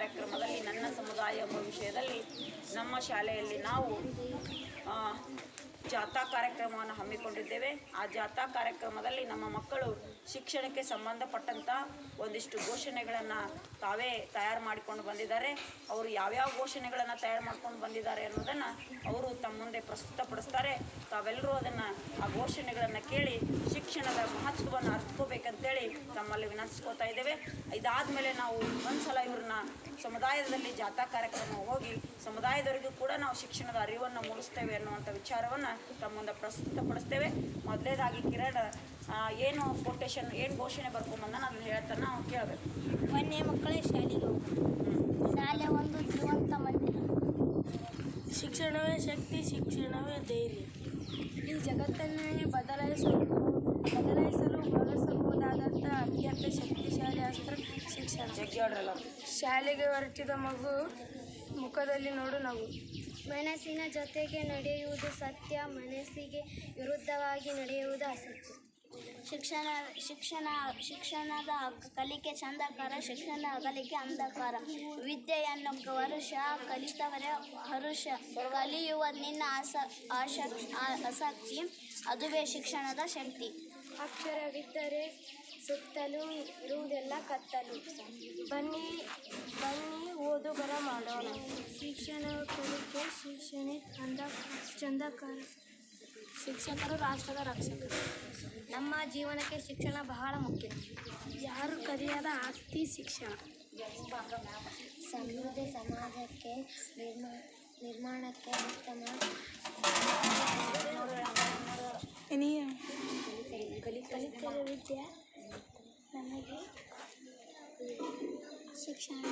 ಕಾರ್ಯಕ್ರಮದಲ್ಲಿ ನನ್ನ ಸಮುದಾಯ ಎಂಬ ವಿಷಯದಲ್ಲಿ ನಮ್ಮ ಶಾಲೆಯಲ್ಲಿ ನಾವು ಜಾಥಾ ಕಾರ್ಯಕ್ರಮವನ್ನು ಹಮ್ಮಿಕೊಂಡಿದ್ದೇವೆ. ಆ ಜಾಥಾ ಕಾರ್ಯಕ್ರಮದಲ್ಲಿ ನಮ್ಮ ಮಕ್ಕಳು ಶಿಕ್ಷಣಕ್ಕೆ ಸಂಬಂಧಪಟ್ಟಂಥ ಒಂದಿಷ್ಟು ಘೋಷಣೆಗಳನ್ನು ತಾವೇ ತಯಾರು ಮಾಡಿಕೊಂಡು ಬಂದಿದ್ದಾರೆ. ಅವರು ಯಾವ್ಯಾವ ಘೋಷಣೆಗಳನ್ನು ತಯಾರು ಮಾಡ್ಕೊಂಡು ಬಂದಿದ್ದಾರೆ ಅನ್ನೋದನ್ನು ಅವರು ತಮ್ಮ ಮುಂದೆ ಪ್ರಸ್ತುತಪಡಿಸ್ತಾರೆ. ತಾವೆಲ್ಲರೂ ಅದನ್ನು, ಆ ಘೋಷಣೆಗಳನ್ನು ಕೇಳಿ ಶಿಕ್ಷಣದ ಅರ್ಥಕೋಬೇಕಂತೇಳಿ ತಮ್ಮಲ್ಲಿ ವಿನಂತಿಸ್ಕೋತಾ ಇದ್ದೇವೆ. ಇದಾದಮೇಲೆ ನಾವು ಒಂದ್ಸಲ ಇವ್ರನ್ನ ಸಮುದಾಯದಲ್ಲಿ ಜಾಥಾ ಕಾರ್ಯಕ್ರಮ ಹೋಗಿ ಸಮುದಾಯದವರಿಗೂ ಕೂಡ ನಾವು ಶಿಕ್ಷಣದ ಅರಿವನ್ನು ಮೂಡಿಸ್ತೇವೆ ಅನ್ನುವಂಥ ವಿಚಾರವನ್ನು ತಮ್ಮ ಮುಂದೆ ಪ್ರಸ್ತುತಪಡಿಸ್ತೇವೆ. ಮೊದಲೇದಾಗಿ ಕಿರಣ್ ಏನು ಕೊಟೇಶನ್ ಏನು ಘೋಷಣೆ ಬರ್ಕೊಂಬಂದ ಅದನ್ನು ಹೇಳ್ತಾನೆ ನಾವು ಕೇಳಬೇಕು. ಮೊನ್ನೆ ಮಕ್ಕಳೇ ಶಾಲೆಗೆ ಶಾಲೆ ಒಂದು ಜೀವಂತ ಮಂದಿರ. ಶಿಕ್ಷಣವೇ ಶಕ್ತಿ ಶಿಕ್ಷಣವೇ ಧೈರ್ಯ. ಈ ಜಗತ್ತನ್ನೇ ಬದಲಾಯಿಸಲು ಶಾಲೆಗೆ ಹೊರಟಿದ ಮಗು ಮುಖದಲ್ಲಿ ನೋಡು ನಗು ಮನಸ್ಸಿನ ಜೊತೆಗೆ ನಡೆಯುವುದು ಸತ್ಯ, ಮನಸ್ಸಿಗೆ ವಿರುದ್ಧವಾಗಿ ನಡೆಯುವುದು ಅಸತ್ಯ. ಶಿಕ್ಷಣ ಶಿಕ್ಷಣ, ಶಿಕ್ಷಣದ ಕಲಿಕೆ ಚಂದಕಾರ, ಶಿಕ್ಷಣ ಅಗಲಿಕೆ ಅಂಧಕಾರ. ವಿದ್ಯೆಯನ್ನು ವರುಷ ಕಲಿತವರೇ ಹರುಷ ಕಲಿಯುವ ನಿನ್ನ ಆಸ ಆಸಕ್ತಿ, ಅದುವೇ ಶಿಕ್ಷಣದ ಶಕ್ತಿ. ಅಕ್ಷರವಿದ್ದರೆ ಸುತ್ತಲೂ ಇರುವುದೆಲ್ಲ ಕತ್ತಲು. ಬನ್ನಿ ಬನ್ನಿ, ಓದು ಬರ ಮಾಡೋಣ. ಶಿಕ್ಷಣ ಕಲಿಕೆ ಶಿಕ್ಷಣ ಅಂದ ಚಂದಕಾರ. ಶಿಕ್ಷಕರು ರಾಷ್ಟ್ರದ ರಕ್ಷಕರು. ನಮ್ಮ ಜೀವನಕ್ಕೆ ಶಿಕ್ಷಣ ಬಹಳ ಮುಖ್ಯ. ಯಾರು ಕಲಿಯದ ಆಸ್ತಿ ಶಿಕ್ಷಣ? ಸಮೃದ್ಧ ಸಮಾಜಕ್ಕೆ ನಿರ್ಮಾ, ನಿರ್ಮಾಣಕ್ಕೆ ಉತ್ತಮ ವಿದ್ಯೆ ನಮಗೆ ಶಿಕ್ಷಣ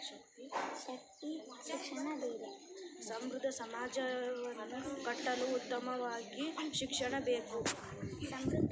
ಶಕ್ತಿ. ಶಕ್ತಿ ಶಿಕ್ಷಣ ಬೇರೆ. ಸಮೃದ್ಧ ಸಮಾಜವನ್ನು ಕಟ್ಟಲು ಉತ್ತಮವಾಗಿ ಶಿಕ್ಷಣ ಬೇಕು. ಸಮೃದ್ಧ